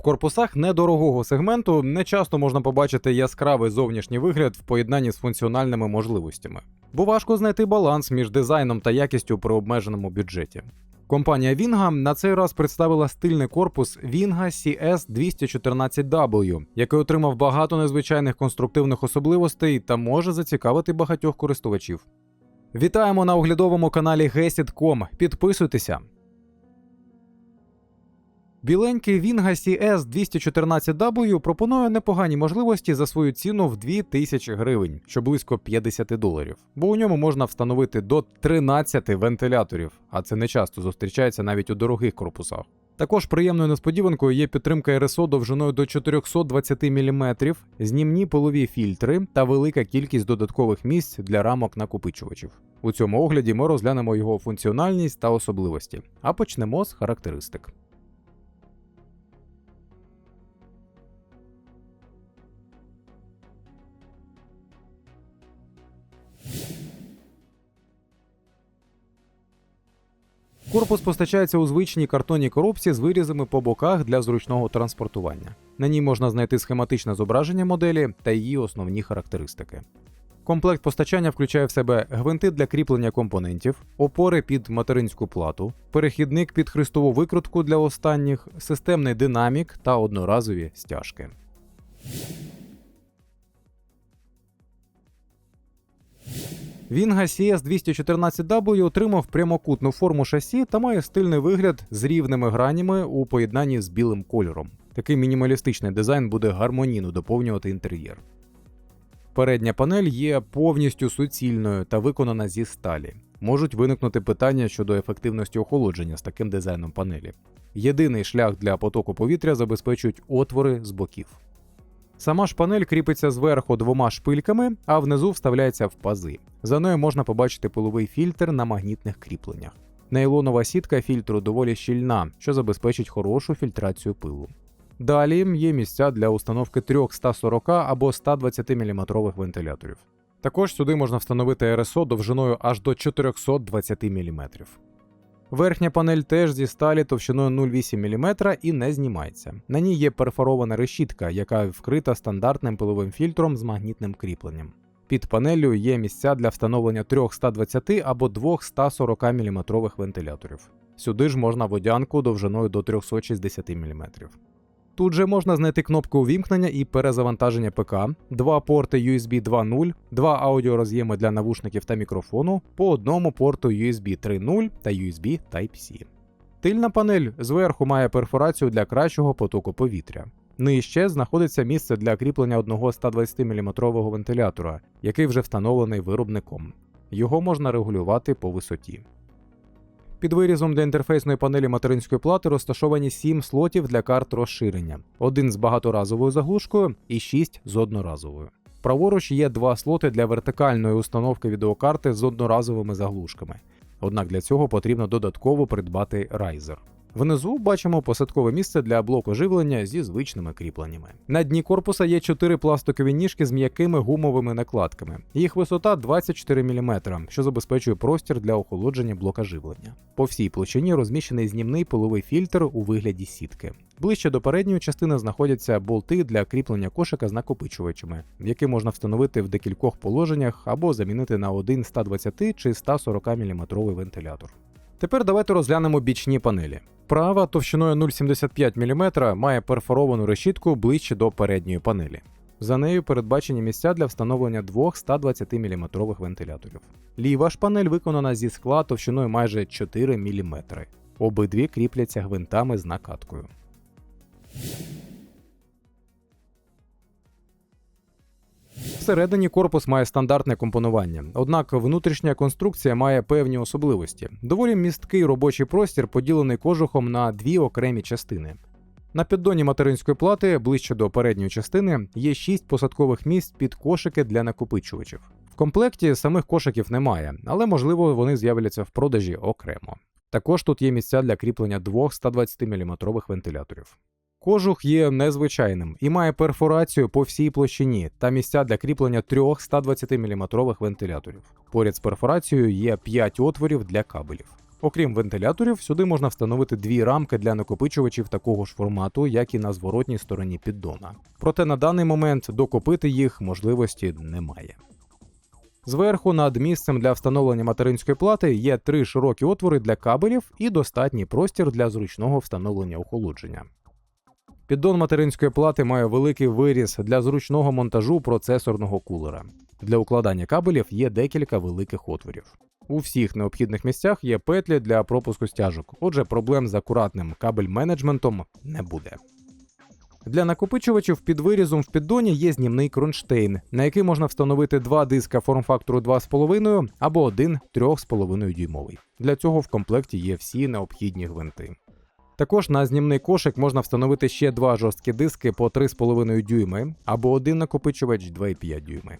В корпусах недорогого сегменту не часто можна побачити яскравий зовнішній вигляд в поєднанні з функціональними можливостями, бо важко знайти баланс між дизайном та якістю при обмеженому бюджеті. Компанія Vinga на цей раз представила стильний корпус Vinga CS214W, який отримав багато незвичайних конструктивних особливостей та може зацікавити багатьох користувачів. Вітаємо на оглядовому каналі Gesit.com. Підписуйтеся. Біленький Vinga CS 214W пропонує непогані можливості за свою ціну в 2000 гривень, що близько 50 доларів. Бо у ньому можна встановити до 13 вентиляторів, а це не часто зустрічається навіть у дорогих корпусах. Також приємною несподіванкою є підтримка РСО довжиною до 420 мм, знімні полові фільтри та велика кількість додаткових місць для рамок накопичувачів. У цьому огляді ми розглянемо його функціональність та особливості, а почнемо з характеристик. Корпус постачається у звичній картонній коробці з вирізами по боках для зручного транспортування. На ній можна знайти схематичне зображення моделі та її основні характеристики. Комплект постачання включає в себе гвинти для кріплення компонентів, опори під материнську плату, перехідник під хрестову викрутку для останніх, системний динамік та одноразові стяжки. Вінга CS214W отримав прямокутну форму шасі та має стильний вигляд з рівними гранями у поєднанні з білим кольором. Такий мінімалістичний дизайн буде гармонійно доповнювати інтер'єр. Передня панель є повністю суцільною та виконана зі сталі. Можуть виникнути питання щодо ефективності охолодження з таким дизайном панелі. Єдиний шлях для потоку повітря забезпечують отвори з боків. Сама ж панель кріпиться зверху двома шпильками, а внизу вставляється в пази. За нею можна побачити пиловий фільтр на магнітних кріпленнях. Нейлонова сітка фільтру доволі щільна, що забезпечить хорошу фільтрацію пилу. Далі є місця для установки трьох 140 або 120 мм вентиляторів. Також сюди можна встановити РСО довжиною аж до 420 мм. Верхня панель теж зі сталі товщиною 0,8 мм і не знімається. На ній є перфорована решітка, яка вкрита стандартним пиловим фільтром з магнітним кріпленням. Під панеллю є місця для встановлення трьох 120 або двох 140 мм вентиляторів. Сюди ж можна водянку довжиною до 360 мм. Тут же можна знайти кнопку увімкнення і перезавантаження ПК, два порти USB 2.0, два аудіороз'єми для навушників та мікрофону, по одному порту USB 3.0 та USB Type-C. Тильна панель зверху має перфорацію для кращого потоку повітря. Нижче знаходиться місце для кріплення одного 120 мм вентилятора, який вже встановлений виробником. Його можна регулювати по висоті. Під вирізом для інтерфейсної панелі материнської плати розташовані 7 слотів для карт розширення, один з багаторазовою заглушкою і 6 з одноразовою. Праворуч є два слоти для вертикальної установки відеокарти з одноразовими заглушками. Однак для цього потрібно додатково придбати райзер. Внизу бачимо посадкове місце для блоку живлення зі звичними кріпленнями. На дні корпуса є 4 пластикові ніжки з м'якими гумовими накладками. Їх висота 24 мм, що забезпечує простір для охолодження блока живлення. По всій площині розміщений знімний пиловий фільтр у вигляді сітки. Ближче до передньої частини знаходяться болти для кріплення кошика з накопичувачами, які можна встановити в декількох положеннях або замінити на один 120 чи 140 мм вентилятор. Тепер давайте розглянемо бічні панелі. Права товщиною 0,75 мм має перфоровану решітку ближче до передньої панелі. За нею передбачені місця для встановлення двох 120 мм вентиляторів. Ліва ж панель виконана зі скла товщиною майже 4 мм. Обидві кріпляться гвинтами з накаткою. Всередині корпус має стандартне компонування, однак внутрішня конструкція має певні особливості. Доволі місткий робочий простір поділений кожухом на дві окремі частини. На піддоні материнської плати, ближче до передньої частини, є 6 посадкових місць під кошики для накопичувачів. В комплекті самих кошиків немає, але можливо вони з'являться в продажі окремо. Також тут є місця для кріплення двох 120 мм вентиляторів. Кожух є незвичайним і має перфорацію по всій площині та місця для кріплення трьох 120 мм вентиляторів. Поряд з перфорацією є 5 отворів для кабелів. Окрім вентиляторів, сюди можна встановити дві рамки для накопичувачів такого ж формату, як і на зворотній стороні піддона. Проте на даний момент докупити їх можливості немає. Зверху над місцем для встановлення материнської плати є три широкі отвори для кабелів і достатній простір для зручного встановлення охолодження. Піддон материнської плати має великий виріз для зручного монтажу процесорного кулера. Для укладання кабелів є декілька великих отворів. У всіх необхідних місцях є петлі для пропуску стяжок, отже, проблем з акуратним кабель-менеджментом не буде. Для накопичувачів під вирізом в піддоні є знімний кронштейн, на який можна встановити два диска форм-фактору 2,5 або один 3,5 дюймовий. Для цього в комплекті є всі необхідні гвинти. Також на знімний кошик можна встановити ще два жорсткі диски по 3,5 дюйми або один накопичувач 2,5 дюйми.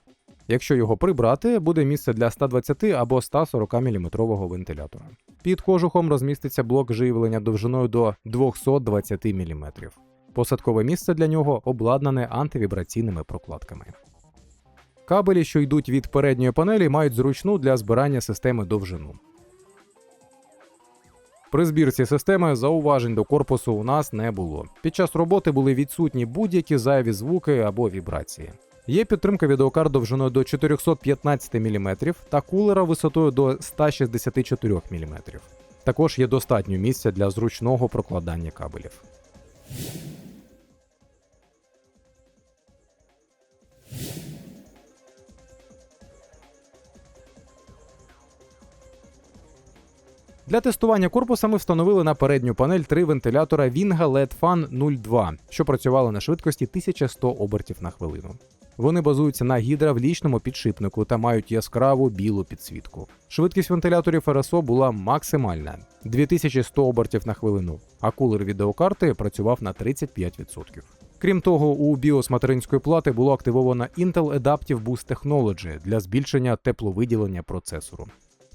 Якщо його прибрати, буде місце для 120 або 140 мм вентилятора. Під кожухом розміститься блок живлення довжиною до 220 мм. Посадкове місце для нього обладнане антивібраційними прокладками. Кабелі, що йдуть від передньої панелі, мають зручну для збирання системи довжину. При збірці системи зауважень до корпусу у нас не було. Під час роботи були відсутні будь-які зайві звуки або вібрації. Є підтримка відеокарт довжиною до 415 мм та кулера висотою до 164 мм. Також є достатньо місця для зручного прокладання кабелів. Для тестування корпуса ми встановили на передню панель три вентилятора Winga LED Fan 02, що працювали на швидкості 1100 обертів на хвилину. Вони базуються на гідравлічному підшипнику та мають яскраву білу підсвітку. Швидкість вентиляторів RSO була максимальна 2100 обертів на хвилину, а кулер відеокарти працював на 35%. Крім того, у BIOS материнської плати було активовано Intel Adaptive Boost Technology для збільшення тепловиділення процесору.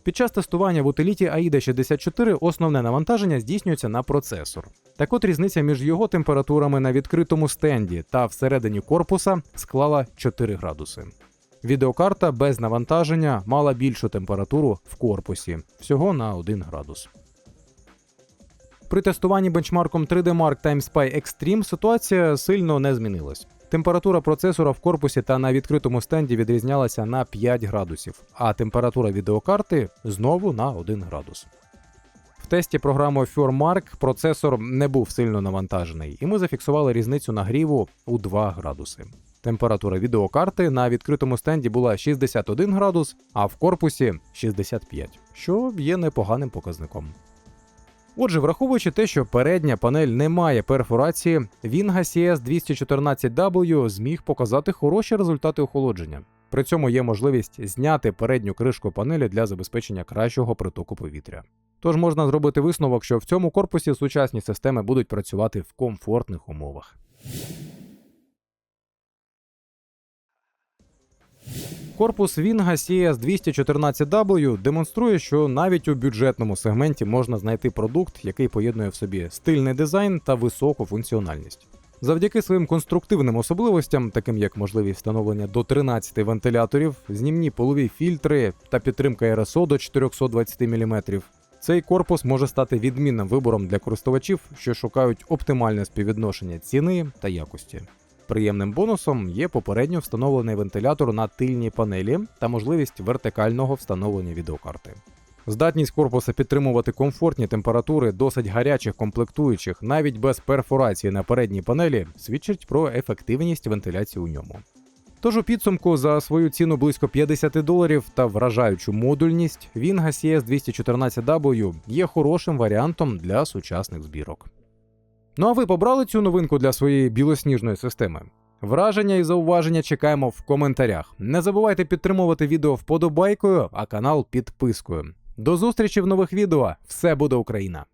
Під час тестування в утиліті AIDA 64 основне навантаження здійснюється на процесор. Так от різниця між його температурами на відкритому стенді та всередині корпуса склала 4 градуси. Відеокарта без навантаження мала більшу температуру в корпусі всього на 1 градус. При тестуванні бенчмарком 3D Mark TimeSpy Extreme ситуація сильно не змінилась. Температура процесора в корпусі та на відкритому стенді відрізнялася на 5 градусів, а температура відеокарти знову на 1 градус. В тесті програмою FureMark процесор не був сильно навантажений, і ми зафіксували різницю нагріву у 2 градуси. Температура відеокарти на відкритому стенді була 61 градус, а в корпусі 65, що є непоганим показником. Отже, враховуючи те, що передня панель не має перфорації, Вінга CS 214W зміг показати хороші результати охолодження. При цьому є можливість зняти передню кришку панелі для забезпечення кращого притоку повітря. Тож можна зробити висновок, що в цьому корпусі сучасні системи будуть працювати в комфортних умовах. Корпус Winga CS 214W демонструє, що навіть у бюджетному сегменті можна знайти продукт, який поєднує в собі стильний дизайн та високу функціональність. Завдяки своїм конструктивним особливостям, таким як можливість встановлення до 13 вентиляторів, знімні полові фільтри та підтримка RSO до 420 мм, цей корпус може стати відмінним вибором для користувачів, що шукають оптимальне співвідношення ціни та якості. Приємним бонусом є попередньо встановлений вентилятор на тильній панелі та можливість вертикального встановлення відеокарти. Здатність корпуса підтримувати комфортні температури досить гарячих комплектуючих навіть без перфорації на передній панелі свідчить про ефективність вентиляції у ньому. Тож у підсумку за свою ціну близько 50 доларів та вражаючу модульність Winga CS 214W є хорошим варіантом для сучасних збірок. Ну а ви побрали цю новинку для своєї білосніжної системи? Враження і зауваження чекаємо в коментарях. Не забувайте підтримувати відео вподобайкою, а канал підпискою. До зустрічі в нових відео. Все буде Україна!